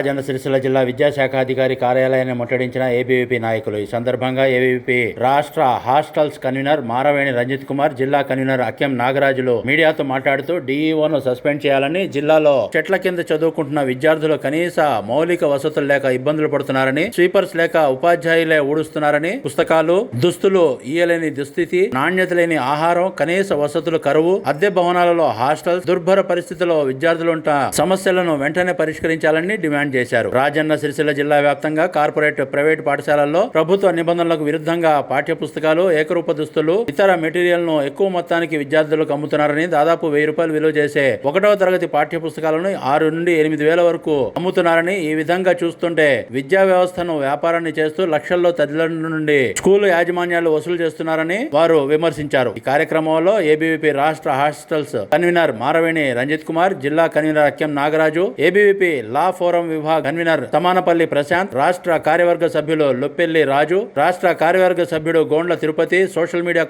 రాజన్న సిరిసిల్ల జిల్లా విద్యాశాఖ అధికారి కార్యాలయాన్ని ముట్టడించిన ఏబీవీపీ నాయకులు. ఈ సందర్భంగా ఏబీవీపీ రాష్ట్ర హాస్టల్స్ కన్వీనర్ మారవేణి రంజిత్ కుమార్ జిల్లా కన్వీనర్ అక్యం నాగరాజులు మీడియాతో మాట్లాడుతూ డీఈఓను సస్పెండ్ చేయాలని జిల్లాలో చెట్ల కింద చదువుకుంటున్న విద్యార్థులు కనీస మౌలిక వసతులు లేక ఇబ్బందులు పడుతున్నారని స్వీపర్స్ లేక ఉపాధ్యాయులే ఊడుస్తున్నారని పుస్తకాలు దుస్తులు ఇయ్యలేని దుస్థితి నాణ్యత లేని ఆహారం కనీస వసతులు కరువు అద్దె భవనాలలో హాస్టల్స్ దుర్భర పరిస్థితుల్లో విద్యార్థులుంట సమస్యలను వెంటనే పరిష్కరించాలని డిమాండ్ చేశారు. రాజన్న సిరిసిల్ల జిల్లా వ్యాప్తంగా కార్పొరేట్ ప్రైవేట్ పాఠశాలల్లో ప్రభుత్వ నిబంధనలకు విరుద్ధంగా పాఠ్య పుస్తకాలు ఏకరూప దుస్తులు ఇతర మెటీరియల్ను ఎక్కువ మొత్తానికి విద్యార్థులకు అమ్ముతున్నారని దాదాపు వెయ్యి రూపాయలు విలువ చేసే ఒకటవ తరగతి పాఠ్య పుస్తకాలను ఆరు నుండి ఎనిమిది వేల వరకు అమ్ముతున్నారని ఈ విధంగా చూస్తుంటే విద్యా వ్యవస్థను వ్యాపారాన్ని చేస్తూ లక్షల్లో తల్లిదండ్రుల నుండి స్కూల్ యాజమాన్యాలు వసూలు చేస్తున్నారని వారు విమర్శించారు. ఈ కార్యక్రమంలో ఏబీవీపీ రాష్ట్ర హాస్టల్స్ కన్వీనర్ మారవేణి రంజిత్ కుమార్ జిల్లా convener Akyam Nagaraju ABVP law forum vibhag convener. Samanapalli Prashanth రాష్ట్ర కార్యవర్గ సభ్యులు లొప్పెల్లి రాజు రాష్ట్ర కార్యవర్గ సభ్యుడు Gondla Tirupati social media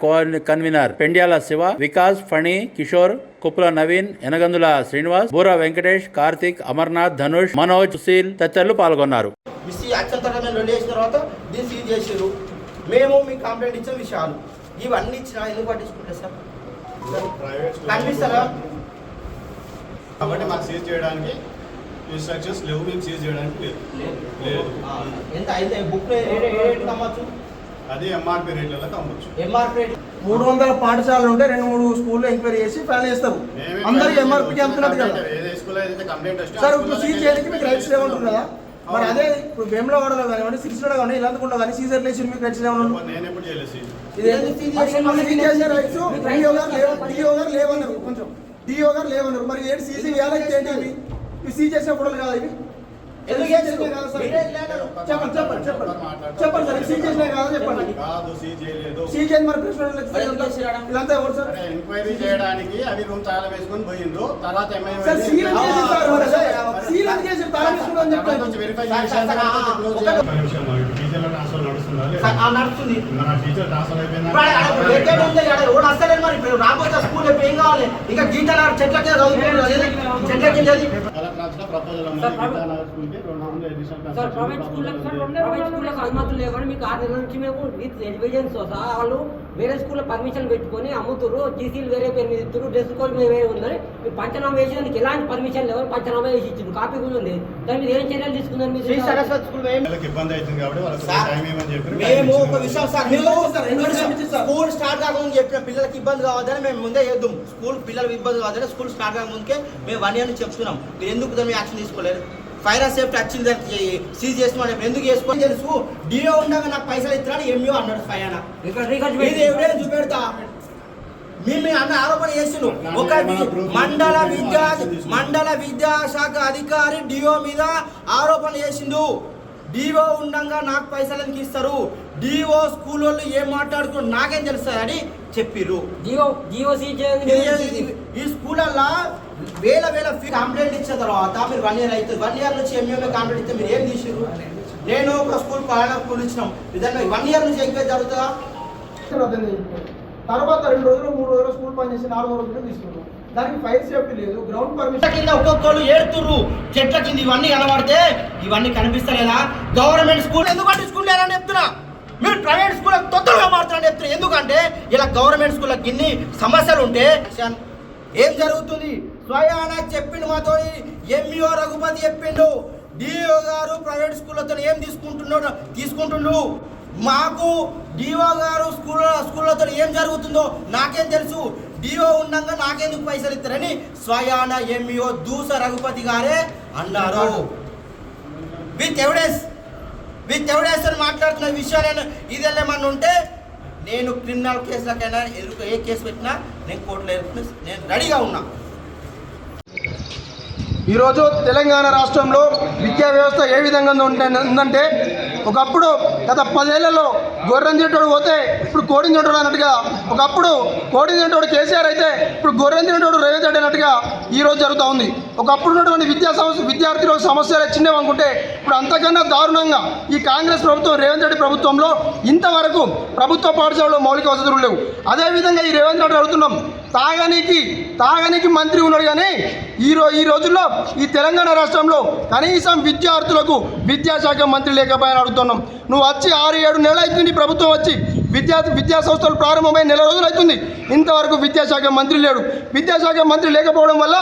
convener Pendyala Shiva Vikas Phani Kishore Kuppula Naveen Enagandula Srinivas Bura Venkatesh Karthik Amarnath Dhanush Manoj Sushil తదితరులు పాల్గొన్నారు. మేము మీకు కంప్లైంట్ ఇచ్చిన విషయాలు. ఇవన్నీ ఇచ్చిన ఎందుకు పట్టించుకుంటారు సార్? కనిపిస్తారా? కాబట్టి మాకు సీజ్ చేయడానికి ఇన్స్ట్రక్షన్స్ లేవు మేము సీజ్ చేయడానికి లేదు. లేదు. ఎంత అయితే బుక్ అమ్మచ్చు? అది ఎంఆర్పి రేట్లలో అమ్మొచ్చు. ఎంఆర్పీ మూడు వందల పాఠశాలలు ఉంటే రెండు మూడు స్కూల్లో ఎంక్వైరీ చేసి ఫైల్ చేస్తారు. కంప్లైంట్ ఎంఆర్పీకి అంటున్నట్టు కదా. సార్ ఇప్పుడు సీజ్ చేయడానికి మీకు రైట్స్ ఏమంటారు కదా మరి. అదే ఇప్పుడు వేములవాడలో కానివ్వండి సిరిసిలో కానీ ఇలాంటికుండా కానీ సీజర్ లేచి మీకు రైట్స్ ఏమన్నా నేను ఎప్పుడు చేయలేదు రైట్స్ డిఓ గారు లేవన్నారు కొంచెం. డిఓ గారు లేవన్నారు. మరి ఏంటి సీజీ వేయాలంటే ఏంటి? ఇవి. ఇవి సీజ్ చేసే ఫోటోలు కదా ఇవి. చెప్పండి చెప్పండి చెప్పండి. చెప్పండి సార్ ఇవి సీజ్ చేసినవి కాదా చెప్పండి. కాదు సీజ్ చేయలేదు. సీజ్ చేసి మరి ప్రెస్ మరి ఎందుకు చేసిరాడా? ఇదంతా ఎవరు సార్? అంటే ఎంక్వైరీ చేయడానికి అవి రూమ్ చాలా వేసుకొని తర్వాత సార్ సీల్ చేసి సార్ సీల్ చేసి తాళం వెరిఫై నడుస్తుందా టీచర్ ట్రాన్స్ఫర్ మరి ఇప్పుడు రాబోతే స్కూల్ రేపు ఏం కావాలి? ఇంకా గీతల చెట్ల కింద చదువుకుంటారు అదేదో చెట్ల కింద చదివి కలెక్టర్ ఆఫీస్లో ప్రపోజల్ ఉంది సార్, ప్రైవేట్ స్కూళ్ళకి ప్రైవేట్ స్కూళ్ళకి అనుమతులు లేవని మీకు ఆరు నెలల నుంచి మేము విత్ సహా వాళ్ళు వేరే స్కూల్లో పర్మిషన్ పెట్టుకొని అమ్ముతురు జీసీలు వేరే పేరు మీద ఇస్తారు డ్రెస్ కోడ్ మీద వేరే ఉందని మీరు పంచనామా వేసినందుకు ఎలాంటి పర్మిషన్ లేవని పంచనామా వేసి ఇచ్చింది కాపీ కూడా ఉంది. దాని మీద ఏం చర్యలు తీసుకున్నారు మీరు? మేము ఇబ్బంది అవుతుంది కాబట్టి మేము ఒక విషయం మేము సార్? స్కూల్ స్టార్ట్ కాకముందు చెప్పిన పిల్లలకి ఇబ్బంది కావద్దని మేము ముందే చేద్దాం స్కూల్ పిల్లలకు ఇబ్బంది కావద్దని స్కూల్ స్టార్ట్ కాకముందుకే మేము వన్ ఇయర్ నుంచి చెప్తున్నాం. మీరు ఎందుకు దాని మీద యాక్షన్ తీసుకోలేదు? ఫైర్ అండ్ సేఫ్టీ వచ్చింది దానికి సీజ్ చేస్తున్నాం ఎందుకు చేసుకోని తెలుసు? డిఓ ఉండగా నాకు పైసలు ఇస్తున్నాడు ఎంఈఓ అన్నాడు ఇది ఎవరైనా చూపెడతా? మీ మీ అన్న ఆరోపణ చేసిండు. ఒక వి- మండల విద్యా మండల విద్యాశాఖ అధికారి డిఓ మీద ఆరోపణ చేసిండు. డిఓ ఉండంగా నాకు పైసలు ఎందుకు ఇస్తారు? డిఓ స్కూల్ వాళ్ళు ఏం మాట్లాడుకున్నారు నాకేం తెలుస్తుంది అని చెప్పిర్రు. ఈ స్కూలల్లో వేల వేల ఫీ కంప్లైంట్ ఇచ్చిన తర్వాత మీరు వన్ ఇయర్ అవుతుంది వన్ ఇయర్ నుంచి ఎంఏ కంప్లైంట్ ఇస్తే మీరు ఏం తీసిర్రు? నేను ఒక స్కూల్ పలానా స్కూల్ ఇచ్చినాం. విధంగా వన్ ఇయర్ నుంచి ఎంక్వైరీ జరుగుతుందా? తర్వాత రెండు రోజులు మూడు రోజులు స్కూల్ పని చేసి నాలుగు రోజులు తీసుకున్నాం. దానికి ఫైర్ సేఫ్టీ లేదు గ్రౌండ్ పర్మిషన్ కింద ఒక్కొక్కరు ఏడుతుర్రు. చెట్ల కింద ఇవన్నీ కనబడితే ఇవన్నీ కనిపిస్తలేదా? గవర్నమెంట్ స్కూల్ ఎందుకంటే స్కూల్ లేరని చెప్తున్నా. మీరు ప్రైవేట్ స్కూల్ తొందరగా మారుతున్నారని చెప్తున్నారు. ఎందుకంటే ఇలా గవర్నమెంట్ స్కూళ్ళకి ఇన్ని సమస్యలు ఉంటే ఏం జరుగుతుంది? స్వయాన చెప్పిండు మాతో ఎంఈఓ రఘుపతి చెప్పిండు. డిఓ గారు ప్రైవేట్ స్కూళ్ళతో ఏం తీసుకుంటున్నాడు తీసుకుంటుండు. మాకు డిఓ గారు స్కూల్ స్కూళ్ళతో ఏం జరుగుతుందో నాకేం తెలుసు. డిఓ ఉండగా నాకెందుకు పైసలు ఇస్తారని స్వయాన ఎంఈఓ దూస రఘుపతి గారే అన్నారు. With evidence. విత్ ఎవిడెన్స్ మాట్లాడుతున్న విషయాలు ఇది ఏమన్నా ఉంటే నేను క్రిమినల్ కేసులకైనా ఎదుర్కొ ఏ కేసు పెట్టినా నేను కోర్టులో ఎదుర్కొని నేను రెడీగా ఉన్నా. ఈరోజు తెలంగాణ రాష్ట్రంలో విద్యా వ్యవస్థ ఏ విధంగా ఉంటే- ఉందంటే ఒకప్పుడు గత పదేళ్ళలో గొర్రెని తింటోడు పోతే ఇప్పుడు కోడిని తింటాడు అన్నట్టుగా ఒకప్పుడు కోడిని తింటోడు కేసీఆర్ అయితే ఇప్పుడు గొర్రెని తింటోడు రేవంత్ రెడ్డి అన్నట్టుగా ఈ రోజు జరుగుతూ ఉంది. ఒకప్పుడు ఉన్నటువంటి విద్యా సమస్య విద్యార్థుల సమస్యలు చిన్నవి అనుకుంటే ఇప్పుడు అంతకన్నా దారుణంగా ఈ కాంగ్రెస్ ప్రభుత్వం రేవంత్ రెడ్డి ప్రభుత్వంలో ఇంతవరకు ప్రభుత్వ పాఠశాలలో మౌలిక వసతులు లేవు. అదేవిధంగా ఈ రేవంత్ రెడ్డి అడుగుతున్నాం తాగనికి తాగనికి మంత్రి ఉన్నాడు కానీ ఈ రో ఈ రోజుల్లో ఈ తెలంగాణ రాష్ట్రంలో కనీసం విద్యార్థులకు విద్యాశాఖ మంత్రి లేకపోయినా అడుగుతున్నాం. నువ్వు వచ్చి ఆరు ఏడు నెలలు అవుతుంది ప్రభుత్వం వచ్చి విద్యా విద్యా సంస్థలు ప్రారంభమై నెల రోజులు అవుతుంది. ఇంతవరకు విద్యాశాఖ మంత్రి లేడు. విద్యాశాఖ మంత్రి లేకపోవడం వల్ల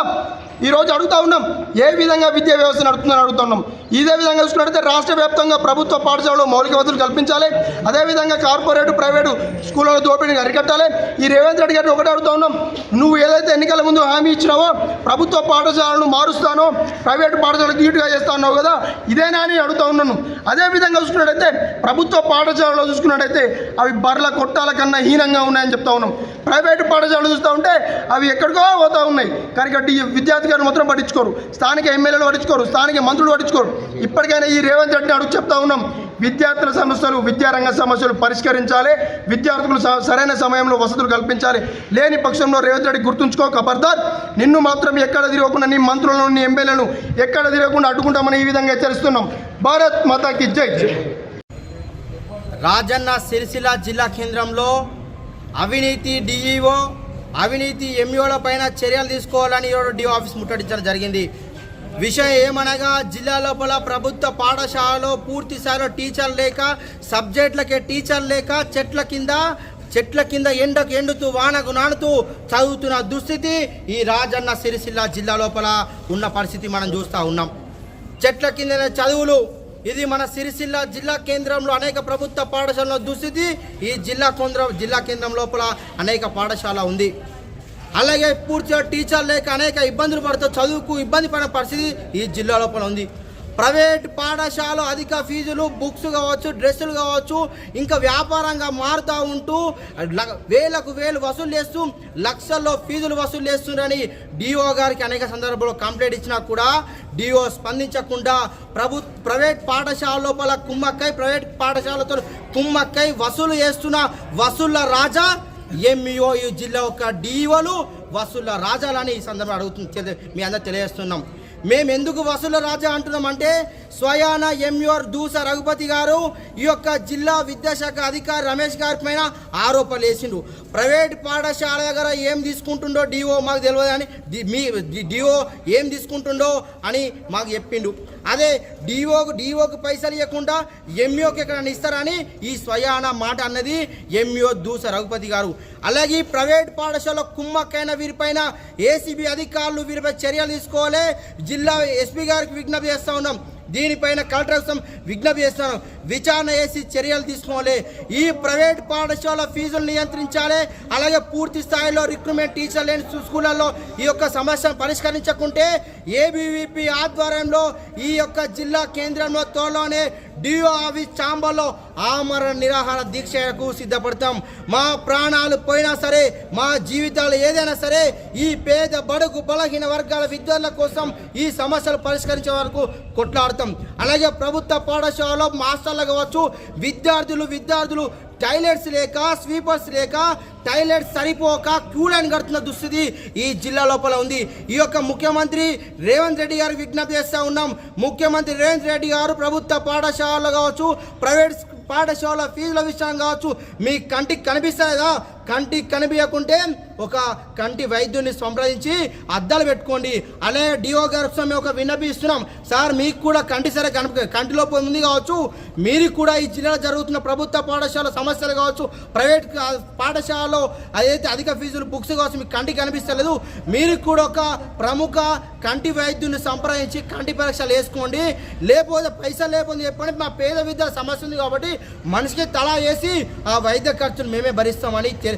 ఈరోజు అడుగుతూ ఉన్నాం ఏ విధంగా విద్యా వ్యవస్థ నడుపుతుందని అడుగుతున్నాం. ఇదే విధంగా చూసుకున్నట్లయితే రాష్ట్ర వ్యాప్తంగా ప్రభుత్వ పాఠశాలలో మౌలిక వసతులు కల్పించాలి. అదేవిధంగా కార్పొరేట్ ప్రైవేటు స్కూళ్ళలో దోపిడీని అరికట్టాలి. ఈ రేవంత్ రెడ్డి గారిని ఒకటే అడుగుతా ఉన్నాం నువ్వు ఏదైతే ఎన్నికల ముందు హామీ ఇచ్చినావో ప్రభుత్వ పాఠశాలను మారుస్తానో ప్రైవేటు పాఠశాలకు నీటుగా చేస్తా ఉన్నావు కదా ఇదేనా అని అడుగుతా ఉన్నాను. అదేవిధంగా చూసుకున్నట్టయితే ప్రభుత్వ పాఠశాలలో చూసుకున్నట్టయితే అవి బర్ల కొట్టాల కన్నా హీనంగా ఉన్నాయని చెప్తా ఉన్నాం. ప్రైవేటు పాఠశాలలు చూస్తూ ఉంటే అవి ఎక్కడికో పోతూ ఉన్నాయి. కానీ విద్యార్థి ఈ మాత్రం పట్టించుకోరు. స్థానిక ఎమ్మెల్యేలు పట్టించుకోరు స్థానిక మంత్రులు పట్టించుకోరు. ఇప్పటికైనా ఈ రేవంత్ రెడ్డి అడుగు చెప్తా ఉన్నాం. విద్యార్థుల సమస్యలు విద్యారంగ సమస్యలు పరిష్కరించాలి. విద్యార్థులు స- సరైన సమయంలో వసతులు కల్పించాలి. లేని పక్షంలో రేవంత్ రెడ్డి గుర్తుంచుకో ఖబర్దార్ నిన్ను మాత్రం ఎక్కడ తిరగకుండా నీ మంత్రులను నీ ఎమ్మెల్యేలను ఎక్కడ తిరగకుండా అడ్డుకుంటామని ఈ విధంగా హెచ్చరిస్తున్నాం. భారత్ మాతాకి జై. రాజన్న సిరిసిల్ల జిల్లా కేంద్రంలో అవినీతి డిఈఓ అవినీతి ఎంఈఓల పైన చర్యలు తీసుకోవాలని ఈరోజు డిఓ ఆఫీస్ ముట్టడించడం జరిగింది. విషయం ఏమనగా జిల్లా లోపల ప్రభుత్వ పాఠశాలలో పూర్తి స్థాయిలో టీచర్ లేక సబ్జెక్టులకే టీచర్ లేక చెట్ల కింద చెట్ల కింద ఎండకు ఎండుతూ వానకు నానుతూ చదువుతున్న దుస్థితి ఈ రాజన్న సిరిసిల్ల జిల్లా లోపల ఉన్న పరిస్థితి మనం చూస్తూ ఉన్నాం. చెట్ల కింద చదువులు ఇది మన సిరిసిల్ల జిల్లా కేంద్రంలో అనేక ప్రభుత్వ పాఠశాలలో దుస్థితి. ఈ జిల్లా కేంద్రం జిల్లా కేంద్రం లోపల అనేక పాఠశాల ఉంది. అలాగే పూర్తిగా టీచర్ లేక అనేక ఇబ్బందులు పడుతూ చదువుకు ఇబ్బంది పడిన పరిస్థితి ఈ జిల్లా లోపల ఉంది. ప్రైవేట్ పాఠశాల అధిక ఫీజులు బుక్స్ కావచ్చు డ్రెస్సులు కావచ్చు ఇంకా వ్యాపారంగా మారుతూ ఉంటూ ల- వేలకు వేలు వసూలు చేస్తూ లక్షల్లో ఫీజులు వసూలు చేస్తున్నారని డిఓ గారికి అనేక సందర్భాల్లో కంప్లైంట్ ఇచ్చినా కూడా డిఓ స్పందించకుండా ప్రభు ప్రైవేట్ పాఠశాల లోపల కుమ్మక్కై ప్రైవేట్ పాఠశాలతో కుమ్మక్కై వసూలు చేస్తున్న వసూళ్ళ రాజా ఎంఈఓ ఈ జిల్లా యొక్క డిఓలు వసూళ్ళ రాజాలని ఈ సందర్భంలో అడుగుతుంది మీ అందరు తెలియజేస్తున్నాం. మేము ఎందుకు వసూళ్ళ రాజా అంటున్నామంటే స్వయాన ఎంయూఆర్ దూస రఘుపతి గారు ఈ యొక్క జిల్లా విద్యాశాఖ అధికారి రమేష్ గారి పైన ఆరోపణలు వేసిండు ప్రైవేట్ పాఠశాల దగ్గర ఏం తీసుకుంటుండో డిఓ మాకు తెలియదు అని మీ డిఓ ఏం తీసుకుంటుండో అని మాకు చెప్పిండు. అదే డిఓకు డిఓకు పైసలు ఇవ్వకుండా ఎంఈఓకి ఎక్కడ ఇస్తారని ఈ స్వయాన మాట అన్నది ఎంఈఓ దూస రఘుపతి గారు. అలాగే ఈ ప్రైవేట్ పాఠశాల కుమ్మక్కైన వీరిపైన ఏసీబీ అధికారులు వీరిపై చర్యలు తీసుకోవాలి. జిల్లా ఎస్పీ గారికి విజ్ఞప్తి చేస్తా ఉన్నాం. దీనిపైన కలెక్టర్ కోసం విజ్ఞప్తి చేస్తాను విచారణ చేసి చర్యలు తీసుకోవాలి. ఈ ప్రైవేట్ పాఠశాల ఫీజులు నియంత్రించాలి. అలాగే పూర్తి స్థాయిలో రిక్రూట్మెంట్ టీచర్ లేని స్కూళ్ళల్లో ఈ యొక్క సమస్యను పరిష్కరించకుంటే ఏబీవీపీ ఆధ్వర్యంలో ఈ యొక్క జిల్లా కేంద్రంలో త్వరలోనే డిఓ ఆఫీస్ చాంబర్లో ఆమరణ నిరాహార దీక్షకు సిద్ధపడతాం. మా ప్రాణాలు పోయినా సరే మా జీవితాలు ఏదైనా సరే ఈ పేద బడుగు బలహీన వర్గాల విద్యార్థుల కోసం ఈ సమస్యలు పరిష్కరించే వరకు కొట్లాడతాం. అలాగే ప్రభుత్వ పాఠశాలలో మాస్టర్లు కావచ్చు విద్యార్థులు విద్యార్థులు టాయిలెట్స్ లేక స్వీపర్స్ లేక టైలెట్స్ సరిపోక క్యూ లైన్ కడుతున్న దుస్థితి ఈ జిల్లా లోపల ఉంది. ఈ యొక్క ముఖ్యమంత్రి రేవంత్ రెడ్డి గారు విజ్ఞప్తి చేస్తూ ఉన్నాం. ముఖ్యమంత్రి రేవంత్ రెడ్డి గారు ప్రభుత్వ పాఠశాలలు కావచ్చు ప్రైవేట్ పాఠశాల ఫీజుల విషయం కావచ్చు మీ కంటికి కనిపిస్తలేదా? కంటికి కనిపించకుంటే ఒక కంటి వైద్యుని సంప్రదించి అద్దాలు పెట్టుకోండి. అలాగే డిఓ గారు మేము ఒక విన్నపిస్తున్నాం. సార్ మీకు కూడా కంటి సరే కనిపి కంటిలోపు ఉంది కావచ్చు. మీరు కూడా ఈ జిల్లాలో జరుగుతున్న ప్రభుత్వ పాఠశాల సమస్యలు కావచ్చు ప్రైవేట్ పాఠశాలలో అదైతే అధిక ఫీజులు బుక్స్ కావచ్చు మీకు కంటికి కనిపిస్తలేదు. మీరు కూడా ఒక ప్రముఖ కంటి వైద్యుని సంప్రదించి కంటి పరీక్షలు వేసుకోండి. లేకపోతే పైసలు లేకపోతే చెప్పండి మా పేద విద్య సమస్య ఉంది కాబట్టి మనిషికి తలా వేసి ఆ వైద్య ఖర్చును మేమే భరిస్తామని తెలి